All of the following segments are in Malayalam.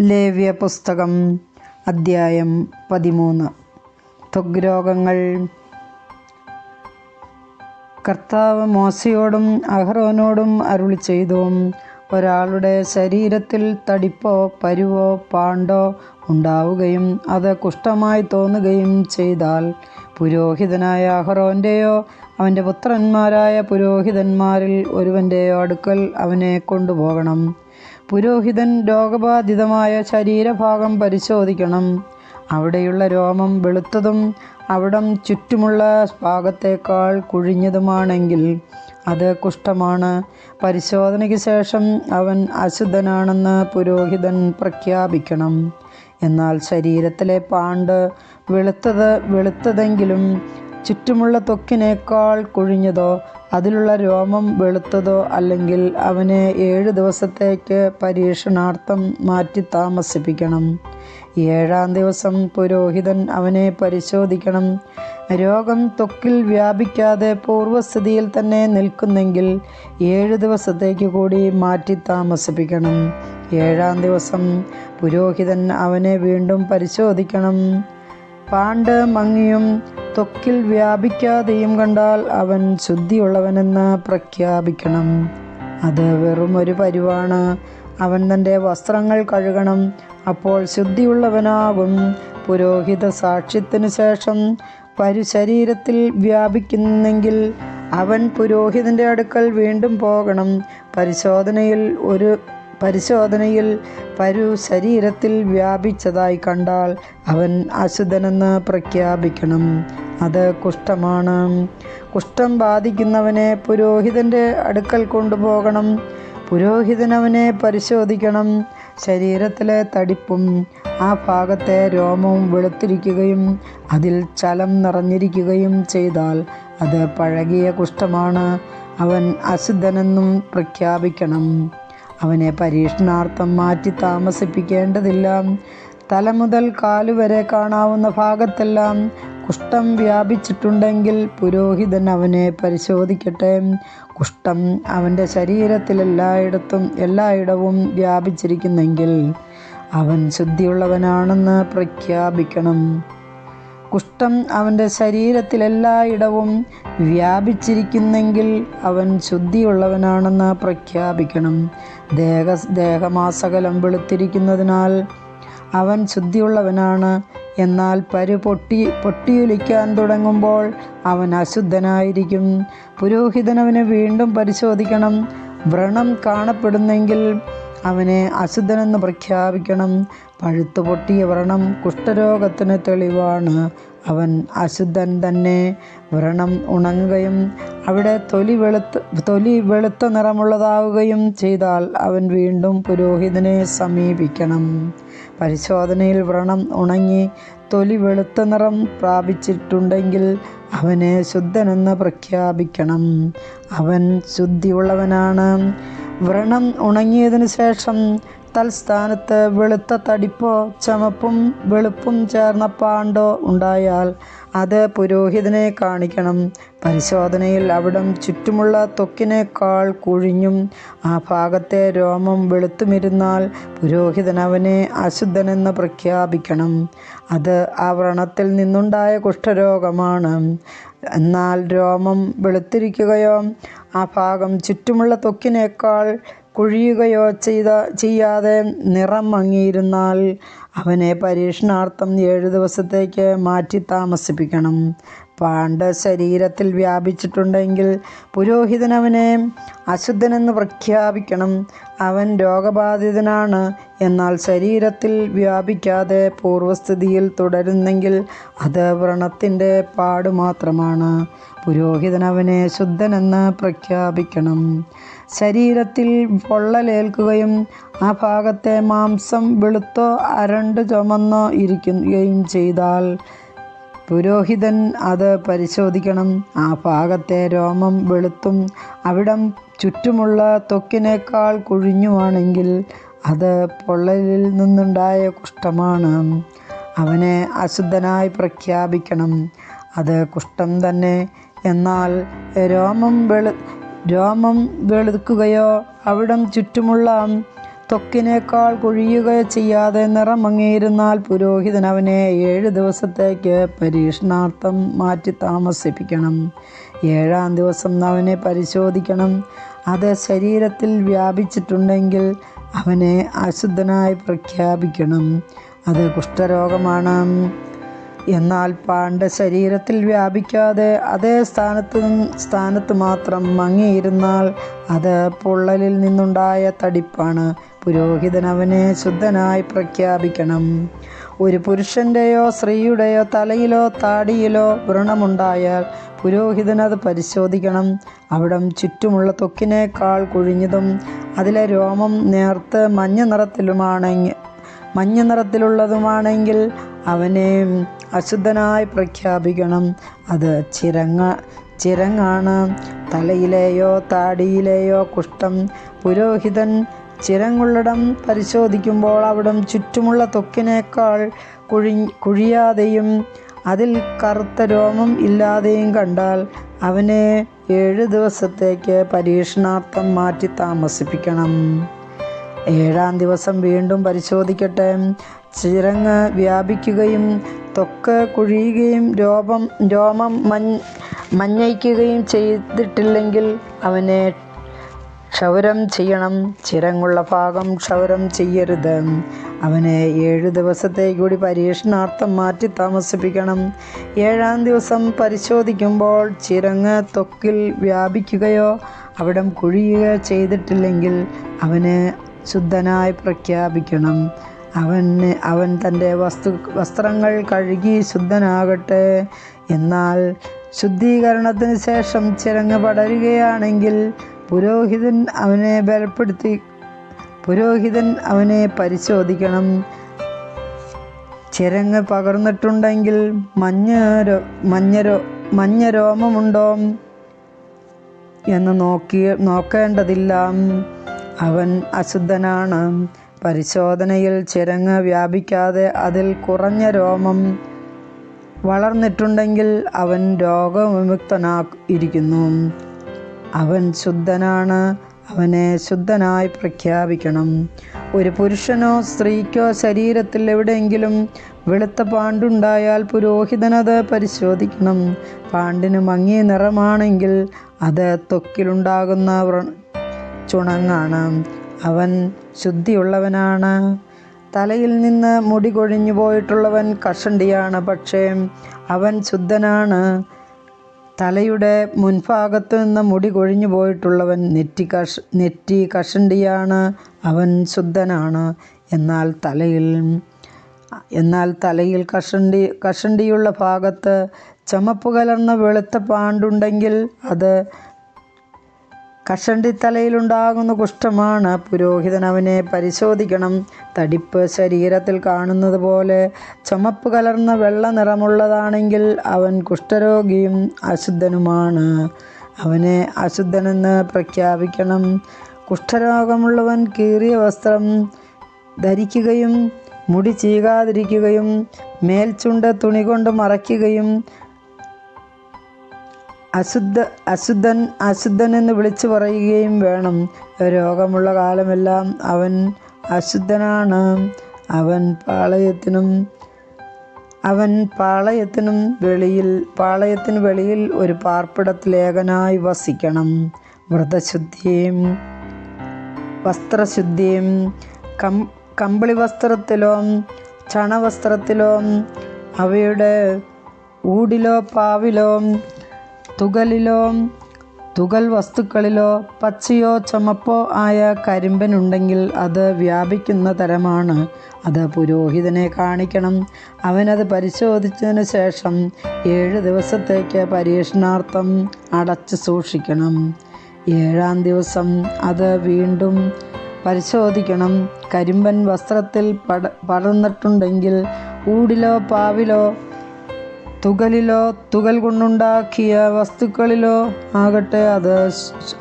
ലേവ്യ പുസ്തകം അദ്ധ്യായം പതിമൂന്ന്. ത്വഗ്രോഗങ്ങൾ. കർത്താവ് മോശയോടും അഹ്റോനോടും അരുളി ചെയ്തു. ഒരാളുടെ ശരീരത്തിൽ തടിപ്പോ പരുവോ പാണ്ടോ ഉണ്ടാവുകയും അത് കുഷ്ഠമായി തോന്നുകയും ചെയ്താൽ പുരോഹിതനായ അഹ്റോന്റെയോ അവന്റെ പുത്രന്മാരായ പുരോഹിതന്മാരിൽ ഒരുവന്റെയോ അടുക്കൽ അവനെ കൊണ്ടുപോകണം. പുരോഹിതൻ രോഗബാധിതമായ ശരീരഭാഗം പരിശോധിക്കണം. അവിടെയുള്ള രോമം വെളുത്തതും അവിടം ചുറ്റുമുള്ള ഭാഗത്തേക്കാൾ കുഴിഞ്ഞതുമാണെങ്കിൽ അത് കുഷ്ഠമാണ്. പരിശോധനയ്ക്ക് ശേഷം അവൻ അശുദ്ധനാണെന്ന് പുരോഹിതൻ പ്രഖ്യാപിക്കണം. എന്നാൽ ശരീരത്തിലെ പാണ്ട് വെളുത്തത് വെളുത്തതെങ്കിലും ചുറ്റുമുള്ള ത്വക്കിനേക്കാൾ കൊഴിഞ്ഞതോ അതിലുള്ള രോമം വെളുത്തതോ അല്ലെങ്കിൽ അവനെ ഏഴ് ദിവസത്തേക്ക് പരീക്ഷണാർത്ഥം മാറ്റി താമസിപ്പിക്കണം. ഏഴാം ദിവസം പുരോഹിതൻ അവനെ പരിശോധിക്കണം. രോഗം ത്വക്കിൽ വ്യാപിക്കാതെ പൂർവസ്ഥിതിയിൽ തന്നെ നിൽക്കുന്നെങ്കിൽ ഏഴ് ദിവസത്തേക്ക് കൂടി മാറ്റി താമസിപ്പിക്കണം. ഏഴാം ദിവസം പുരോഹിതൻ അവനെ വീണ്ടും പരിശോധിക്കണം. പാണ്ട് മങ്ങിയും ത്വക്കിൽ വ്യാപിക്കാതെയും കണ്ടാൽ അവൻ ശുദ്ധിയുള്ളവനെന്ന് പ്രഖ്യാപിക്കണം. അത് വെറും ഒരു പരിവാണ്. അവൻ തന്റെ വസ്ത്രങ്ങൾ കഴുകണം. അപ്പോൾ ശുദ്ധിയുള്ളവനാകും. പുരോഹിത സാക്ഷ്യത്തിനു ശേഷം പരുശരീരത്തിൽ വ്യാപിക്കുന്നെങ്കിൽ അവൻ പുരോഹിതന്റെ അടുക്കൽ വീണ്ടും പോകണം. പരിശോധനയിൽ ഒരു പരിശോധനയിൽ പരു ശരീരത്തിൽ വ്യാപിച്ചതായി കണ്ടാൽ അവൻ അശുദ്ധനെന്ന് പ്രഖ്യാപിക്കണം. അത് കുഷ്ഠമാണ്. കുഷ്ഠം ബാധിക്കുന്നവനെ പുരോഹിതന്റെ അടുക്കൽ കൊണ്ടുപോകണം. പുരോഹിതൻ അവനെ പരിശോധിക്കണം. ശരീരത്തിലെ തടിപ്പും ആ ഭാഗത്തെ രോമവും വെളുത്തിരിക്കുകയും അതിൽ ചലം നിറഞ്ഞിരിക്കുകയും ചെയ്താൽ അത് പഴകിയ കുഷ്ഠമാണ്. അവൻ അശുദ്ധനെന്നും പ്രഖ്യാപിക്കണം. അവനെ പരീക്ഷണാർത്ഥം മാറ്റി താമസിപ്പിക്കേണ്ടതില്ല. തല മുതൽ കാലുവരെ കാണാവുന്ന ഭാഗത്തെല്ലാം കുഷ്ഠം വ്യാപിച്ചിട്ടുണ്ടെങ്കിൽ പുരോഹിതൻ അവനെ പരിശോധിക്കട്ടെ. കുഷ്ഠം അവന്റെ ശരീരത്തിൽ എല്ലായിടത്തും എല്ലായിടവും വ്യാപിച്ചിരിക്കുന്നെങ്കിൽ അവൻ ശുദ്ധിയുള്ളവനാണെന്ന് പ്രഖ്യാപിക്കണം. കുഷ്ഠം അവന്റെ ശരീരത്തിലെല്ലായിടവും വ്യാപിച്ചിരിക്കുന്നെങ്കിൽ അവൻ ശുദ്ധിയുള്ളവനാണെന്ന് പ്രഖ്യാപിക്കണം. ദേഹ ദേഹമാസകലം വെളുത്തിരിക്കുന്നതിനാൽ അവൻ ശുദ്ധിയുള്ളവനാണ്. എന്നാൽ പരു പൊട്ടി പൊട്ടിയൊലിക്കാൻ തുടങ്ങുമ്പോൾ അവൻ അശുദ്ധനായിരിക്കും. പുരോഹിതനവനെ വീണ്ടും പരിശോധിക്കണം. വ്രണം കാണപ്പെടുന്നെങ്കിൽ അവനെ അശുദ്ധനെന്ന് പ്രഖ്യാപിക്കണം. പഴുത്തു പൊട്ടിയ വ്രണം കുഷ്ഠരോഗത്തിന് തെളിവാണ്. അവൻ അശുദ്ധൻ തന്നെ. വ്രണം ഉണങ്ങുകയും അവിടെ തൊലി വെളുത്ത് തൊലി വെളുത്ത നിറമുള്ളതാവുകയും ചെയ്താൽ അവൻ വീണ്ടും പുരോഹിതനെ സമീപിക്കണം. പരിശോധനയിൽ വ്രണം ഉണങ്ങി തൊലി വെളുത്ത നിറം പ്രാപിച്ചിട്ടുണ്ടെങ്കിൽ അവനെ ശുദ്ധനെന്ന് പ്രഖ്യാപിക്കണം. അവൻ ശുദ്ധിയുള്ളവനാണ്. വ്രണം ഉണങ്ങിയതിനു ശേഷം തൽസ്ഥാനത്ത് വെളുത്ത തടിപ്പോ ചമപ്പും വെളുപ്പും ചേർന്ന പാണ്ടോ ഉണ്ടായാൽ അത് പുരോഹിതനെ കാണിക്കണം. പരിശോധനയിൽ അവിടം ചുറ്റുമുള്ള തൊക്കിനേക്കാൾ കുഴിഞ്ഞും ആ ഭാഗത്തെ രോമം വെളുത്തുമിരുന്നാൽ പുരോഹിതൻ അവനെ അശുദ്ധനെന്ന് പ്രഖ്യാപിക്കണം. അത് ആ വ്രണത്തിൽ നിന്നുണ്ടായ കുഷ്ഠരോഗമാണ്. എന്നാൽ രോമം വെളുത്തിരിക്കുകയോ ആ ഭാഗം ചുറ്റുമുള്ള ത്വക്കിനേക്കാൾ കുഴിയുകയോ ചെയ്ത ചെയ്യാതെ നിറം മങ്ങിയിരുന്നാൽ അവനെ പരീക്ഷണാർത്ഥം ഏഴ് ദിവസത്തേക്ക് മാറ്റി താമസിപ്പിക്കണം. പാണ്ട് ശരീരത്തിൽ വ്യാപിച്ചിട്ടുണ്ടെങ്കിൽ പുരോഹിതൻ അവനെ അശുദ്ധനെന്ന് പ്രഖ്യാപിക്കണം. അവൻ രോഗബാധിതനാണ് എന്നാൽ ശരീരത്തിൽ വ്യാപിക്കാതെ പൂർവസ്ഥിതിയിൽ തുടരുന്നെങ്കിൽ അത് വ്രണത്തിന്റെ പാട് മാത്രമാണ്. പുരോഹിതൻ അവനെ ശുദ്ധനെന്ന് പ്രഖ്യാപിക്കണം. ശരീരത്തിൽ പൊള്ളലേൽക്കുകയും ആ ഭാഗത്തെ മാംസം വെളുത്തോ അരണ്ട് ചുമന്നോ ഇരിക്കുകയും ചെയ്താൽ പുരോഹിതൻ അത് പരിശോധിക്കണം. ആ ഭാഗത്തെ രോമം വെളുത്തും അവിടം ചുറ്റുമുള്ള തൊക്കിനേക്കാൾ കുഴിഞ്ഞുമാണെങ്കിൽ അത് പൊള്ളലിൽ നിന്നുണ്ടായ കുഷ്ഠമാണ്. അവനെ അശുദ്ധനായി പ്രഖ്യാപിക്കണം. അത് കുഷ്ഠം തന്നെ. എന്നാൽ രോമം വെളു രോമം വെളുക്കുകയോ അവിടം ചുറ്റുമുള്ള ത്വക്കിനേക്കാൾ കൊഴിയുകയോ ചെയ്യാതെ നിറം മങ്ങിയിരുന്നാൽ പുരോഹിതൻ അവനെ ഏഴ് ദിവസത്തേക്ക് പരീക്ഷണാർത്ഥം മാറ്റി താമസിപ്പിക്കണം. ഏഴാം ദിവസം അവനെ പരിശോധിക്കണം. അത് ശരീരത്തിൽ വ്യാപിച്ചിട്ടുണ്ടെങ്കിൽ അവനെ അശുദ്ധനായി പ്രഖ്യാപിക്കണം. അത് കുഷ്ഠരോഗമാണ്. എന്നാൽ പാണ്ഡ ശരീരത്തിൽ വ്യാപിക്കാതെ അതേ സ്ഥാനത്ത് സ്ഥാനത്ത് മാത്രം മങ്ങിയിരുന്നാൽ അത് പൊള്ളലിൽ നിന്നുണ്ടായ തടിപ്പാണ്. പുരോഹിതൻ അവനെ ശുദ്ധനായി പ്രഖ്യാപിക്കണം. ഒരു പുരുഷന്റെയോ സ്ത്രീയുടെയോ തലയിലോ താടിയിലോ വ്രണമുണ്ടായാൽ പുരോഹിതൻ അത് പരിശോധിക്കണം. അവിടം ചുറ്റുമുള്ള ത്വക്കിനേക്കാൾ കുഴിഞ്ഞതും അതിലെ രോമം നേർത്ത് മഞ്ഞ നിറത്തിലുമാണെങ്കിൽ മഞ്ഞ നിറത്തിലുള്ളതുമാണെങ്കിൽ അവനെ അശുദ്ധനായി പ്രഖ്യാപിക്കണം. അത് ചിരങ്ങ ചിരങ്ങാണ്. തലയിലെയോ താടിയിലെയോ കുഷ്ഠം. പുരോഹിതൻ ചിരങ്ങുള്ളിടം പരിശോധിക്കുമ്പോൾ അവിടം ചുറ്റുമുള്ള തൊക്കിനേക്കാൾ കുഴി കുഴിയാതെയും അതിൽ കറുത്ത രോമം ഇല്ലാതെയും കണ്ടാൽ അവനെ ഏഴ് ദിവസത്തേക്ക് പരീക്ഷണാർത്ഥം മാറ്റി താമസിപ്പിക്കണം. ഏഴാം ദിവസം വീണ്ടും പരിശോധിക്കട്ടെ. ചിരങ്ങ് വ്യാപിക്കുകയും ത്വക്ക് കുഴിയുകയും രോമം രോമം മഞ്ഞയിക്കുകയും ചെയ്തിട്ടില്ലെങ്കിൽ അവനെ ക്ഷൗരം ചെയ്യണം. ചിരങ്ങുള്ള ഭാഗം ക്ഷൗരം ചെയ്യരുത്. അവനെ ഏഴു ദിവസത്തേക്ക് കൂടി പരീക്ഷണാർത്ഥം മാറ്റി താമസിപ്പിക്കണം. ഏഴാം ദിവസം പരിശോധിക്കുമ്പോൾ ചിരങ്ങ് തൊക്കിൽ വ്യാപിക്കുകയോ അവിടം കുഴിയുകയോ ചെയ്തിട്ടില്ലെങ്കിൽ അവനെ ശുദ്ധനായി പ്രഖ്യാപിക്കണം. അവന് അവൻ തന്റെ വസ്തു വസ്ത്രങ്ങൾ കഴുകി ശുദ്ധനാകട്ടെ. എന്നാൽ ശുദ്ധീകരണത്തിന് ശേഷം ചിരങ്ങ് പടരുകയാണെങ്കിൽ പുരോഹിതൻ അവനെ ബലപ്പെടുത്തി പുരോഹിതൻ അവനെ പരിശോധിക്കണം. ചിരങ്ങ് പകർന്നിട്ടുണ്ടെങ്കിൽ മഞ്ഞ രോ മഞ്ഞ രോ മഞ്ഞ രോമമുണ്ടോ എന്ന് നോക്കി നോക്കേണ്ടതില്ല. അവൻ അശുദ്ധനാണ്. പരിശോധനയിൽ ചിരങ്ങ് വ്യാപിക്കാതെ അതിൽ കുറഞ്ഞ രോമം വളർന്നിട്ടുണ്ടെങ്കിൽ അവൻ രോഗവിമുക്തനാ ഇരിക്കുന്നു അവൻ ശുദ്ധനാണ്. അവനെ ശുദ്ധനായി പ്രഖ്യാപിക്കണം. ഒരു പുരുഷനോ സ്ത്രീക്കോ ശരീരത്തിൽ എവിടെയെങ്കിലും വെളുത്ത പാണ്ടുണ്ടായാൽ പുരോഹിതനത് പരിശോധിക്കണം. പാണ്ടിന് മങ്ങിയ നിറമാണെങ്കിൽ അത് ത്വക്കിലുണ്ടാകുന്ന ചുണങ്ങാണ്. അവൻ ശുദ്ധിയുള്ളവനാണ്. തലയിൽ നിന്ന് മുടി കൊഴിഞ്ഞു പോയിട്ടുള്ളവൻ കഷണ്ടിയാണ് പക്ഷേ അവൻ ശുദ്ധനാണ്. തലയുടെ മുൻഭാഗത്തു നിന്ന് മുടി കൊഴിഞ്ഞു പോയിട്ടുള്ളവൻ നെറ്റി കഷ നെറ്റി കഷണ്ടിയാണ് അവൻ ശുദ്ധനാണ്. എന്നാൽ തലയിൽ എന്നാൽ തലയിൽ കഷണ്ടി കഷണ്ടിയുള്ള ഭാഗത്ത് ചമപ്പ് കലർന്ന വെളുത്ത പാണ്ടുണ്ടെങ്കിൽ അത് കഷണ്ടിത്തലയിലുണ്ടാകുന്ന കുഷ്ഠമാണ്. പുരോഹിതൻ അവനെ പരിശോധിക്കണം. തടിപ്പ് ശരീരത്തിൽ കാണുന്നത് പോലെ ചുമപ്പ് കലർന്ന വെള്ള നിറമുള്ളതാണെങ്കിൽ അവൻ കുഷ്ഠരോഗിയും അശുദ്ധനുമാണ്. അവനെ അശുദ്ധനെന്ന് പ്രഖ്യാപിക്കണം. കുഷ്ഠരോഗമുള്ളവൻ കീറിയ വസ്ത്രം ധരിക്കുകയും മുടി ചീകാതിരിക്കുകയും മേൽചുണ്ട് തുണി കൊണ്ട് മറയ്ക്കുകയും അശുദ്ധ അശുദ്ധൻ അശുദ്ധൻ എന്ന് വിളിച്ചു പറയുകയും വേണം. രോഗമുള്ള കാലമെല്ലാം അവൻ അശുദ്ധനാണ്. അവൻ പാളയത്തിനും അവൻ പാളയത്തിനും വെളിയിൽ പാളയത്തിന് വെളിയിൽ ഒരു പാർപ്പിടത്തിലേകനായി വസിക്കണം. വ്രതശുദ്ധിയും വസ്ത്രശുദ്ധിയും കം കമ്പിളി വസ്ത്രത്തിലോ ചണവസ്ത്രത്തിലോ അവയുടെ ഊടിലോ പാവിലോ തുകലിലോ തുകൽ വസ്തുക്കളിലോ പച്ചയോ ചുമപ്പോ ആയ കരിമ്പനുണ്ടെങ്കിൽ അത് വ്യാപിക്കുന്ന തരമാണ്. അത് പുരോഹിതനെ കാണിക്കണം. അവനത് പരിശോധിച്ചതിന് ശേഷം ഏഴ് ദിവസത്തേക്ക് പരീക്ഷണാർത്ഥം അടച്ചു സൂക്ഷിക്കണം. ഏഴാം ദിവസം അത് വീണ്ടും പരിശോധിക്കണം. കരിമ്പൻ വസ്ത്രത്തിൽ പട പടർന്നിട്ടുണ്ടെങ്കിൽ ഊടിലോ പാവിലോ തുകലിലോ തുകൽ കൊണ്ടുണ്ടാക്കിയ വസ്തുക്കളിലോ ആകട്ടെ അത്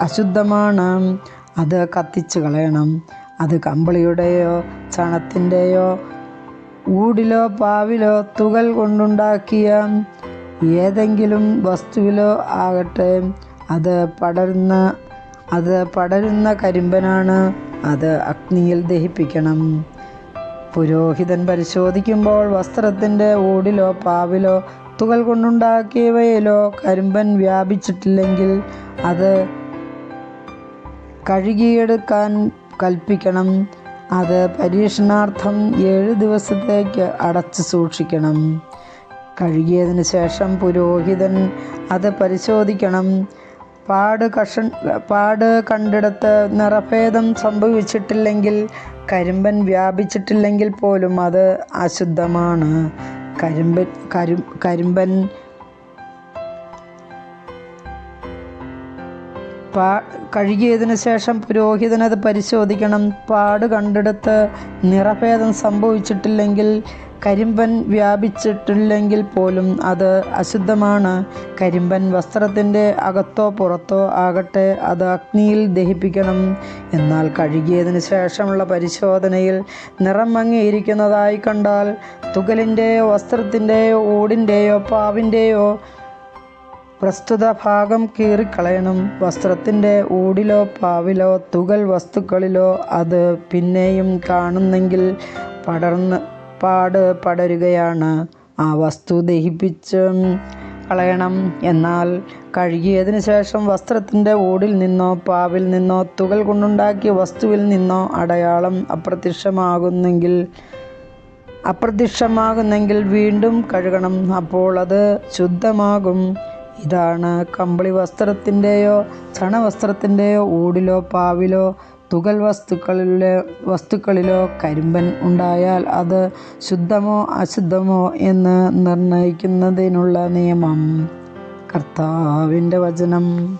അശുദ്ധമാണ്. അത് കത്തിച്ച് കളയണം. അത് കമ്പിളിയുടെയോ ചണത്തിന്റെയോ ഊടിലോ പാവിലോ തുകൽ കൊണ്ടുണ്ടാക്കിയ ഏതെങ്കിലും വസ്തുവിലോ ആകട്ടെ അത് പടരുന്ന അത് പടരുന്ന കരിമ്പനാണ് അത് അഗ്നിയിൽ ദഹിപ്പിക്കണം. പുരോഹിതൻ പരിശോധിക്കുമ്പോൾ വസ്ത്രത്തിന്റെ ഊടിലോ പാവിലോ തുകൽ കൊണ്ടുണ്ടാക്കിയവയിലോ കരിമ്പൻ വ്യാപിച്ചിട്ടില്ലെങ്കിൽ അത് കഴുകിയെടുക്കാൻ കൽപ്പിക്കണം. അത് പരീക്ഷണാർത്ഥം ഏഴ് ദിവസത്തേക്ക് അടച്ചു സൂക്ഷിക്കണം. കഴുകിയതിന് ശേഷം പുരോഹിതൻ അത് പരിശോധിക്കണം. പാട് കഷൺ പാട് കണ്ടിടത്ത് നിറഭേദം സംഭവിച്ചിട്ടില്ലെങ്കിൽ കരിമ്പൻ വ്യാപിച്ചിട്ടില്ലെങ്കിൽ പോലും അത് അശുദ്ധമാണ്. കരിമ്പൻ കരു കരിമ്പൻ പാ കഴുകിയതിനു ശേഷം പുരോഹിതനത് പരിശോധിക്കണം. പാട് കണ്ടെടുത്ത് നിറഭേദം സംഭവിച്ചിട്ടില്ലെങ്കിൽ കരിമ്പൻ വ്യാപിച്ചിട്ടില്ലെങ്കിൽ പോലും അത് അശുദ്ധമാണ്. കരിമ്പൻ വസ്ത്രത്തിന്റെ അകത്തോ പുറത്തോ ആകട്ടെ അത് അഗ്നിയിൽ ദഹിപ്പിക്കണം. എന്നാൽ കഴുകിയതിന് ശേഷമുള്ള പരിശോധനയിൽ നിറം മങ്ങിയിരിക്കുന്നതായി കണ്ടാൽ തുകലിന്റെയോ വസ്ത്രത്തിന്റെയോ ഓടിന്റെയോ പാവിന്റെയോ പ്രസ്തുത ഭാഗം കീറിക്കളയണം. വസ്ത്രത്തിന്റെ ഊടിലോ പാവിലോ തുകൽ വസ്തുക്കളിലോ അത് പിന്നെയും കാണുന്നെങ്കിൽ പടർന്ന് പാട് പടരുകയാണ്. ആ വസ്തു ദഹിപ്പിച്ച് കളയണം. എന്നാൽ കഴുകിയതിനു ശേഷം വസ്ത്രത്തിന്റെ ഊടിൽ നിന്നോ പാവിൽ നിന്നോ തുകൽ കൊണ്ടുണ്ടാക്കിയ വസ്തുവിൽ നിന്നോ അടയാളം അപ്രത്യക്ഷമാകുന്നെങ്കിൽ അപ്രത്യക്ഷമാകുന്നെങ്കിൽ വീണ്ടും കഴുകണം. അപ്പോൾ അത് ശുദ്ധമാകും. ഇതാണ് കമ്പിളി വസ്ത്രത്തിന്റെയോ ചണവസ്ത്രത്തിന്റെയോ ഊടിലോ പാവിലോ തുകൽ വസ്തുക്കളിലെ വസ്തുക്കളിലോ കരിമ്പൻ ഉണ്ടായാൽ അത് ശുദ്ധമോ അശുദ്ധമോ എന്ന് നിർണയിക്കുന്നതിനുള്ള നിയമം. കർത്താവിന്റെ വചനം.